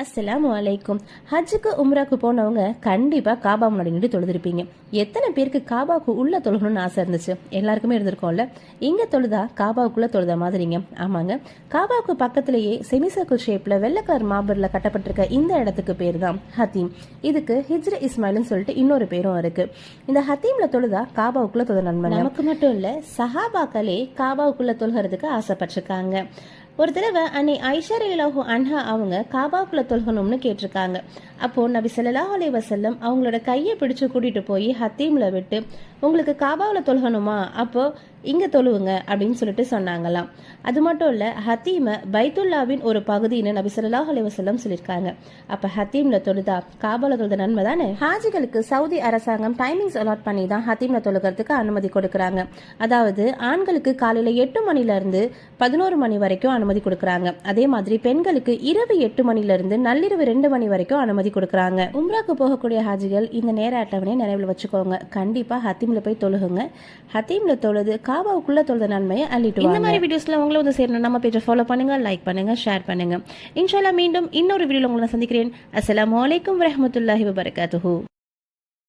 அஸ்லாம் வலைக்கும் ஹஜ்ஜுக்கு உம்ராக்கு போனவங்க கண்டிப்பா காபா முன்னாடி நின்று தொழுதிருப்பீங்க. எத்தனை பேருக்கு காபாவுக்கு உள்ள தொழுகணும்னு ஆசை இருந்துச்சு? எல்லாருக்குமே இருந்திருக்கோம்ல. இங்க தொழுதா காபாவுக்குள்ள தொழுத மாதிரிங்க. ஆமாங்க. காபாவுக்கு பக்கத்திலேயே செமிசர்க்கிள் ஷேப்ல வெள்ளை கலர் மாபர்ல கட்டப்பட்டிருக்க இந்த இடத்துக்கு பேர் தான் ஹத்தீம். இதுக்கு ஹிஜ்ர இஸ்மாயில்னு சொல்லிட்டு இன்னொரு பேரும் இருக்கு. இந்த ஹத்தீம்ல தொழுதா காபாவுக்குள்ள தொழுத நண்பன் நமக்கு மட்டும் இல்ல சஹாபாக்களே காபாவுக்குள்ள தொழுகிறதுக்கு ஆசைப்பட்டிருக்காங்க. ஒரு தடவை அன்னை ஐஷா ரலியல்லாஹு அன்ஹா அவங்க காபாக்குள்ள தொழுகணும்னு கேட்டிருக்காங்க. அப்போ நபி ஸல்லல்லாஹு அலி வசல்லம் அவங்களோட கையை பிடிச்சு கூட்டிட்டு போய் ஹத்தீம்ல விட்டு உங்களுக்கு காபாவில் தொழுகணுமா? அப்போ இங்கே தொழுவுங்க அப்படின்னு சொல்லிட்டு சொன்னாங்களாம். அது மட்டும் இல்லை ஹத்தீமை பைத்துல்லாவின் ஒரு பகுதின்னு நபி சொல்லாஹ் அலைவசல்லம் சொல்லியிருக்காங்க. அப்போ ஹத்தீம்ல தொழுதா காபால தொழுத நன்மை தானே? ஹாஜிகளுக்கு சவுதி அரசாங்கம் டைமிங்ஸ் அலாட் பண்ணி தான் ஹத்தீம்ல தொழுகிறதுக்கு அனுமதி கொடுக்குறாங்க. அதாவது ஆண்களுக்கு காலையில் எட்டு மணிலேருந்து பதினோரு மணி வரைக்கும் அனுமதி கொடுக்குறாங்க. அதே மாதிரி பெண்களுக்கு இரவு எட்டு மணிலேருந்து நள்ளிரவு ரெண்டு மணி வரைக்கும் அனுமதி கொடுக்குறாங்க. உம்ராக்கு போகக்கூடிய ஹாஜிகள் இந்த நேர அட்டவணையை நினைவில் வச்சுக்கோங்க. கண்டிப்பாக ஹத்தீமில் போய் தொழுகுங்க. ஹத்தீமில் தொழுது காபாவுக்குள்ள தொழுத நன்மையை அள்ளிட்டு இந்த மாதிரி வீடியோஸ்ல உங்களை வந்து சேரணும். நம்ம பேஜை ஃபாலோ பண்ணுங்க லைக் பண்ணுங்க ஷேர் பண்ணுங்க. இன்ஷால்லா மீண்டும் இன்னொரு வீடியோல உங்களை சந்திக்கிறேன். அஸ்ஸலாமு அலைக்கும் வரஹ்மத்துல்லாஹி வபரகாத்துஹு.